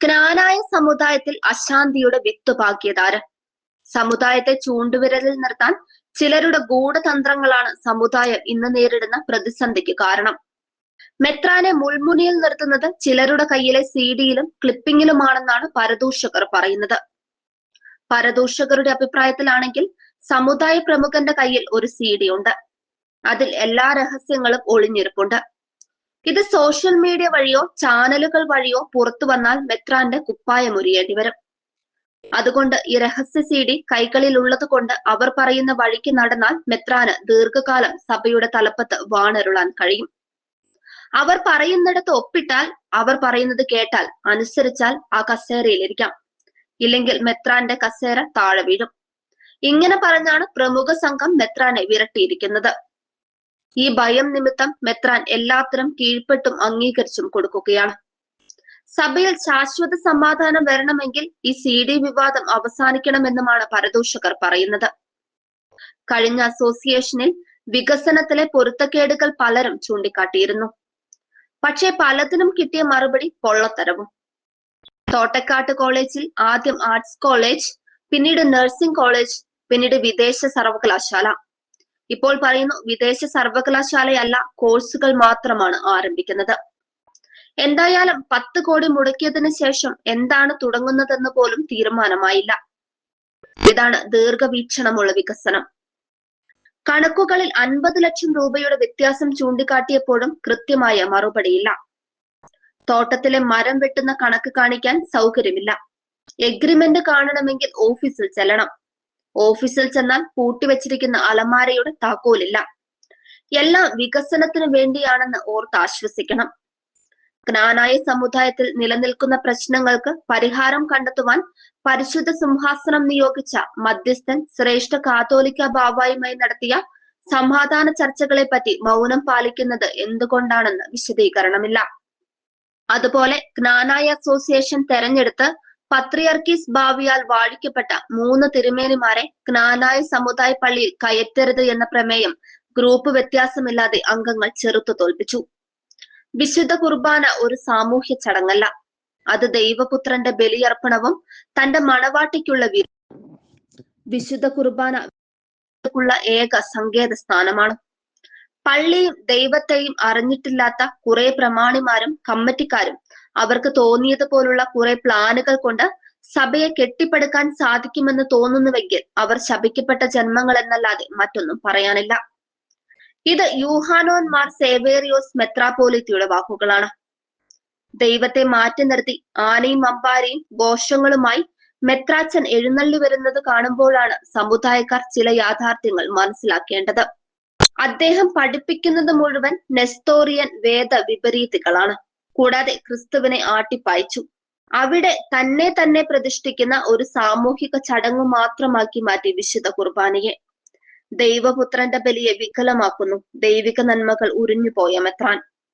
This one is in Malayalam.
ജ്ഞാനായ സമുദായത്തിൽ അശാന്തിയുടെ വിത്ത് പാകിയതാര്? സമുദായത്തെ ചൂണ്ടുവിരലിൽ നിർത്താൻ ചിലരുടെ ഗൂഢതന്ത്രങ്ങളാണ് സമുദായം ഇന്ന് നേരിടുന്ന പ്രതിസന്ധിക്ക് കാരണം. മെത്രാനെ മുൾമുനിയിൽ നിർത്തുന്നത് ചിലരുടെ കയ്യിലെ സീഡിയിലും ക്ലിപ്പിങ്ങിലുമാണെന്നാണ് പരദൂഷകർ പറയുന്നത്. പരദൂഷകരുടെ അഭിപ്രായത്തിലാണെങ്കിൽ സമുദായ പ്രമുഖന്റെ കയ്യിൽ ഒരു സീഡി ഉണ്ട്. അതിൽ എല്ലാ രഹസ്യങ്ങളും ഒളിഞ്ഞിരിപ്പുണ്ട്. ഇത് സോഷ്യൽ മീഡിയ വഴിയോ ചാനലുകൾ വഴിയോ പുറത്തു വന്നാൽ മെത്രാന്റെ കുപ്പായം ഉരിയേണ്ടി വരും. അതുകൊണ്ട് ഈ രഹസ്യ സി ഡി കൈകളിൽ ഉള്ളത് കൊണ്ട് അവർ പറയുന്ന വഴിക്ക് നടന്നാൽ മെത്രാന് ദീർഘകാലം സഭയുടെ തലപ്പത്ത് വാണരുളാൻ കഴിയും. അവർ പറയുന്നിടത്ത് ഒപ്പിട്ടാൽ അവർ പറയുന്നത് കേട്ടാൽ അനുസരിച്ചാൽ ആ കസേരയിലിരിക്കാം. ഇല്ലെങ്കിൽ മെത്രാന്റെ കസേര താഴെ വീഴും. ഇങ്ങനെ പറഞ്ഞാണ് പ്രമുഖ സംഘം മെത്രാനെ വിരട്ടിയിരിക്കുന്നത്. ഈ ഭയം നിമിത്തം മെത്രാൻ എല്ലാത്തരം കീഴ്പ്പെട്ടും അംഗീകരിച്ചും കൊടുക്കുകയാണ്. സഭയിൽ ശാശ്വത സമാധാനം വരണമെങ്കിൽ ഈ സി ഡി വിവാദം അവസാനിക്കണമെന്നുമാണ് പരദൂഷകർ പറയുന്നത്. കഴിഞ്ഞ അസോസിയേഷനിൽ വികസനത്തിലെ പൊരുത്തക്കേടുകൾ പലരും ചൂണ്ടിക്കാട്ടിയിരുന്നു. പക്ഷേ പലതിനും കിട്ടിയ മറുപടി പൊള്ളത്തരവും. തോട്ടക്കാട്ട് കോളേജിൽ ആദ്യം ആർട്സ് കോളേജ് പിന്നീട് നഴ്സിംഗ് കോളേജ് പിന്നീട് വിദേശ സർവകലാശാല ഇപ്പോൾ പറയുന്നു വിദേശ സർവകലാശാലയല്ല കോഴ്സുകൾ മാത്രമാണ് ആരംഭിക്കുന്നത്. എന്തായാലും പത്ത് കോടി മുടക്കിയതിന് ശേഷം എന്താണ് തുടങ്ങുന്നതെന്ന് പോലും തീരുമാനമായില്ല. ഇതാണ് ദീർഘവീക്ഷണമുള്ള വികസനം. കണക്കുകളിൽ അൻപത് ലക്ഷം രൂപയുടെ വ്യത്യാസം ചൂണ്ടിക്കാട്ടിയപ്പോഴും കൃത്യമായ മറുപടിയില്ല. തോട്ടത്തിലെ മരം വെട്ടുന്ന കണക്ക് കാണിക്കാൻ സൗകര്യമില്ല. എഗ്രിമെന്റ് കാണണമെങ്കിൽ ഓഫീസിൽ ചെല്ലണം. ഓഫീസിൽ ചെന്നാൽ പൂട്ടിവെച്ചിരിക്കുന്ന അലമാരയുടെ താക്കോലില്ല. എല്ലാം വികസനത്തിന് വേണ്ടിയാണെന്ന് ഓർത്ത് ആശ്വസിക്കണം. ജ്ഞാനായ സമുദായത്തിൽ നിലനിൽക്കുന്ന പ്രശ്നങ്ങൾക്ക് പരിഹാരം കണ്ടെത്തുവാൻ പരിശുദ്ധ സിംഹാസനം നിയോഗിച്ച മധ്യസ്ഥൻ ശ്രേഷ്ഠ കാതോലിക്ക ബാബായുമായി നടത്തിയ സമാധാന ചർച്ചകളെ പറ്റി മൗനം പാലിക്കുന്നത് എന്തുകൊണ്ടാണെന്ന് വിശദീകരണമില്ല. അതുപോലെ ജ്ഞാനായ അസോസിയേഷൻ തെരഞ്ഞെടുത്ത് പത്രിയർക്കീസ് ഭാവിയാൽ വാഴിക്കപ്പെട്ട മൂന്ന് തിരുമേനിമാരെ ജ്ഞാനായ സമുദായ പള്ളിയിൽ കയറ്റരുത് എന്ന പ്രമേയം ഗ്രൂപ്പ് വ്യത്യാസമില്ലാതെ അംഗങ്ങൾ ചെറുത്തു തോൽപ്പിച്ചു. വിശുദ്ധ കുർബാന ഒരു സാമൂഹ്യ ചടങ്ങല്ല. അത് ദൈവപുത്രന്റെ ബലിയർപ്പണവും തന്റെ മണവാട്ടിക്കുള്ള വിശുദ്ധ കുർബാന ഏക സങ്കേത സ്ഥാനമാണ്. പള്ളിയും ദൈവത്തെയും അറിഞ്ഞിട്ടില്ലാത്ത കുറെ പ്രമാണിമാരും കമ്മിറ്റിക്കാരും അവർക്ക് തോന്നിയത് പോലുള്ള കുറെ പ്ലാനുകൾ കൊണ്ട് സഭയെ കെട്ടിപ്പടുക്കാൻ സാധിക്കുമെന്ന് തോന്നുന്നുവെങ്കിൽ അവർ ശപിക്കപ്പെട്ട ജന്മങ്ങൾ എന്നല്ലാതെ മറ്റൊന്നും പറയാനില്ല. ഇത് യൂഹാനോന്മാർ സേവേറിയോസ് മെത്രാപോലിത്തിയുടെ വാക്കുകളാണ്. ദൈവത്തെ മാറ്റി നിർത്തി ആനയും അമ്പാരയും ഘോഷങ്ങളുമായി മെത്രാച്ചൻ എഴുന്നള്ളി വരുന്നത് കാണുമ്പോഴാണ് സമുദായക്കാർ ചില യാഥാർത്ഥ്യങ്ങൾ മനസ്സിലാക്കേണ്ടത്. അദ്ദേഹം പഠിപ്പിക്കുന്നത് മുഴുവൻ നെസ്തോറിയൻ വേദ വിപരീതികളാണ് കൂടാതെ ക്രിസ്തുവിനെ ആട്ടിപ്പായിച്ചു അവിടെ തന്നെ തന്നെ പ്രതിഷ്ഠിക്കുന്ന ഒരു സാമൂഹിക ചടങ്ങ് മാത്രമാക്കി മാറ്റി വിശുദ്ധ കുർബാനയെ. ദൈവപുത്രന്റെ ബലിയെ വികലമാക്കുന്നു. ദൈവിക നന്മകൾ ഉരിഞ്ഞുപോയ മെത്രാൻ.